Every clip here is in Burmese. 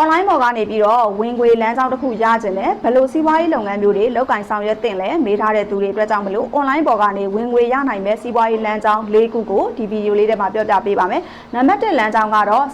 online ပေါ်ကနေပြီးတော့ဝင်ငွေလမ်းကြောင်းတစ်ခုရကြတယ်ဘယ်လိုစီးပွားရေးလုပ်ငန်းမျိုးတွေလုပ်ကင်ဆောင်ရွက်တင်လဲမေးထားတဲ့သူတွေအတွက်ကြောင့်မလို့ online ပေါ်ကနေဝင်ငွေရနိုင်မဲ့စီးပွားရေးလမ်းကြောင်း၄ခုကိုဒီဗီဒီယိုလေးထဲမှာပြောပြပေးပါမယ်နံပါတ်1လမ်းကြောင်းကတော့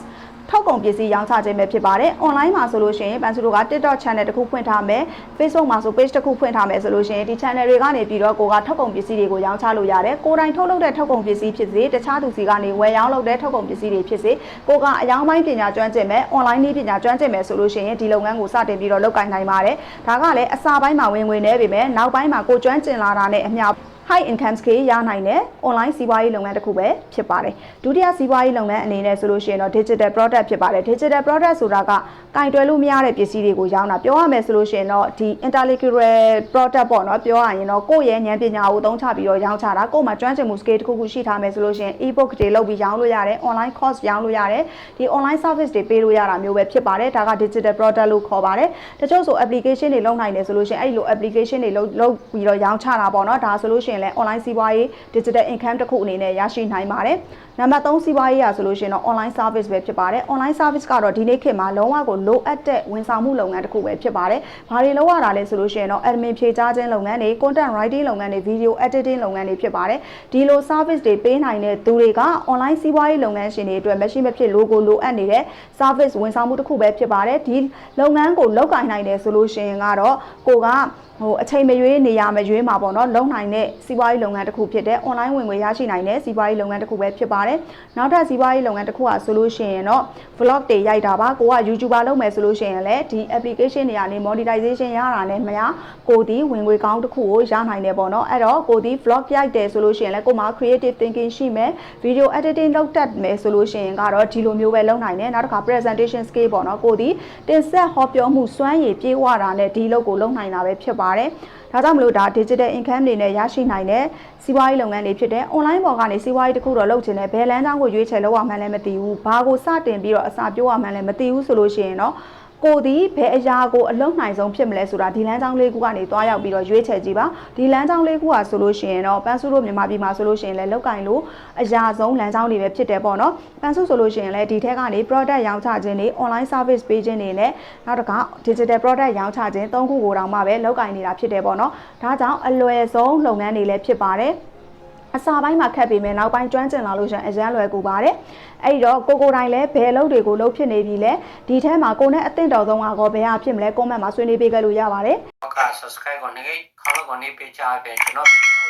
ထုတ်ကုန်ပစ္စည်းရောင်းချခြင်းပဲဖြစ်ပါတယ်။ online မှာဆိုလို့ရှိရင်ပန်ဆူတို့က TikTok channel တစ်ခုဖွင့်ထားမယ်။ Facebook မှာဆို page တစ်ခုဖွင့်ထားမယ်ဆိုလို့ရှိရင်ဒီ channel တွေကနေပြီးတော့ကိုကထုတ်ကုန်ပစ္စည်းတွေကိုရောင်းချလို့ရတယ်။ကိုယ်တိုင်ထုတ်လုပ်တဲ့ထုတ်ကုန်ပစ္စည်းဖြစ်စေတခြားသူစီကနေဝယ်ရောင်းလုပ်တဲ့ထုတ်ကုန်ပစ္စည်းတွေဖြစ်စေကိုကအယောင်းပိုင်းပညာကျွမ်းကျင်မဲ့ online နည်းပညာကျွမ်းကျင်မဲ့ဆိုလို့ရှိရင်ဒီလုပ်ငန်းကိုစတင်ပြီးတော့လုပ်ကိုင်နိုင်ပါတယ်။ဒါကလည်းအစာပိုင်းမှာဝင်ငွေနေပေမဲ့နောက်ပိုင်းမှာကိုကျွမ်းကျင်လာတာနဲ့အမျှ high income scale ရနိုင်တဲ့ online စီးပွားရေးလုပ်ငန်းတစ်ခုပဲဖြစ်ပါတယ်။ဒုတိယစီးပွားရေးလုပ်ငန်းအနေနဲ့ဆိုလို့ရှိရင်တော့ digital product ဖြစ်ပါတယ်။ digital product ဆိုတာကကင်တွယ်လို့မရတဲ့ပစ္စည်းတွေကိုရောင်းတာပြောရမယ်ဆိုလို့ရှိရင်တော့ဒီ intellectual product ပေါ့နော်ပြောရရင်တော့ကိုယ့်ရဲ့ဉာဏ်ပညာကိုသုံးချပြီးတော့ရောင်းချတာကိုယ်မှာကျွမ်းကျင်မှု scale တစ်ခုခုရှိထားမယ်ဆိုလို့ရှိရင် ebook တွေလုပ်ပြီးရောင်းလို့ရတယ် online course ရောင်းလို့ရတယ်ဒီ online service တွေပေးလို့ရတာမျိုးပဲဖြစ်ပါတယ်ဒါက digital product လို့ခေါ်ပါတယ်တချို့ဆို application တွေလုပ်နိုင်တယ်ဆိုလို့ရှိရင်အဲ့ဒီလို application တွေလုပ်လုပ်ပြီးတော့ရောင်းချတာပေါ့နော်ဒါဆိုလို့ရှိရင်လည်း online စီးပွားရေး digital income တစ်ခုအနေနဲ့ရရှိနိုင်ပါတယ်နံပါတ်3စီးပွားရေးရဆိုလို့ရှိရင်တော့ online service ပဲဖြစ်ပါတယ် online service ကတော့ဒီနေ့ခေတ်မှာလုံးဝကိုလိုအပ်တဲ့ဝန်ဆောင်မှုလုပ်ငန်းတစ်ခုပဲဖြစ်ပါတယ်ဘာတွေလုပ်ရတာလဲဆိုလို့ရှိရင်တော့ admin ဖြေကြားခြင်းလုပ်ငန်းတွေ content writing လုပ်ငန်းတွေ video editing လုပ်ငန်းတွေဖြစ်ပါတယ်ဒီလို service တွေပေးနိုင်တဲ့သူတွေက online စီးပွားရေးလုပ်ငန်းရှင်တွေအတွက်မရှိမဖြစ် logo လိုအပ်နေတဲ့ service ဝန်ဆောင်မှုတစ်ခုပဲဖြစ်ပါတယ်ဒီလုပ်ငန်းကိုလုပ်ကိုင်နိုင်တယ်ဆိုလို့ရှိရင်ကတော့ကိုကဟိုအချိန်မရွေးနေရမရွေးမှာပေါ့နော်လုံနိုင်တဲ့စီးပွားရေးလုပ်ငန်းတစ်ခုဖြစ်တဲ့ online ဝင်ငွေရရှိနိုင်တဲ့စီးပွားရေးလုပ်ငန်းတစ်ခုပဲဖြစ်ပါတယ်နောက်ထပ်စီးပွားရေးလုပ်ငန်းတစ်ခုကဆိုလို့ရှိရင်တော့ vlog တွေရိုက်တာပါကိုက YouTuber လုပ်မယ်ဆိုလို့ရှိရင်လည်းဒီ application တွေကနေ monetization ရတာနဲ့မရကိုဒီဝင်ငွေကောင်းတစ်ခုကိုရနိုင်တယ်ပေါ့နော်အဲ့တော့ကိုဒီ vlog ရိုက်တယ်ဆိုလို့ရှိရင်လည်းကိုမှာ creative thinking ရှိမယ် video editing လုပ်တတ်မယ်ဆိုလို့ရှိရင်ကတော့ဒီလိုမျိုးပဲလုပ်နိုင်တယ်နောက်တစ်ခါ presentation skill ပေါ့နော်ကိုဒီတင်ဆက်ဟောပြောမှုစွမ်းရည်ပြေးဝတာနဲ့ဒီလုပ်ကိုလုပ်နိုင်တာပဲဖြစ်ပါတယ်ဒါကြောင့်မလို့ဒါ digital income တွေနဲ့ရရှိနိုင်တဲ့စီးပွားရေးလုပ်ငန်းတွေဖြစ်တဲ့ online ပေါ်ကနေစီးပွားရေးတစ်ခုတော့လုပ်ချင်တယ်ဘယ်လမ်းကြောင်းကိုရွေးချယ်လုပ်ရမှန်းလည်းမသိဘူးဘာကိုစတင်ပြီးတော့အစာပြောရမှန်းလည်းမသိဘူးဆိုလို့ရှိရင်တော့ ကိုဒီဘယ်အရာကိုအလုံးနိုင်ဆုံးဖြစ်မလဲဆိုတာဒီလမ်းကြောင်းလေးခုကနေတွားရောက်ပြီးတော့ရွေးချယ်ကြည့်ပါဒီလမ်းကြောင်းလေးခုကဆိုလို့ရှိရင်တော့ပန်းစုတို့မြန်မာပြည်မှာဆိုလို့ရှိရင်လည်းလောက်ကင်လို့အရာဆုံးလမ်းကြောင်းတွေပဲဖြစ်တယ်ပေါ့နော်ပန်းစုဆိုလို့ရှိရင်လည်းဒီထက်ကနေ product ရောင်းချခြင်းတွေ online service ပေးခြင်းတွေနဲ့နောက်တစ်ခါ digital product ရောင်းချခြင်းသုံးခုကိုတောင်မှပဲလောက်ကင်နေတာဖြစ်တယ်ပေါ့နော်ဒါကြောင့်အလွယ်ဆုံးလုပ်ငန်းတွေလည်းဖြစ်ပါတယ် အစာပိုင်းမှာခက်ပေမဲ့နောက်ပိုင်းကျွမ်းကျင်လာလို့ရှိရင်အရန်လွယ်ကူပါတယ်အဲ့ဒီတော့ကိုကိုတိုင်းလည်းဘယ်အလုပ်တွေကိုလုပ်ဖြစ်နေပြီလဲဒီထဲမှာကိုနဲ့အသင့်တော်ဆုံးကတော့ဘယ်ဟာဖြစ်မလဲ comment မှာဆွေးနွေးပေးခဲ့လို့ရပါတယ်က subscribe ကိုနေခေါင်းလုံးကိုနေပေးချပေးကျွန်တော်ဗီဒီယို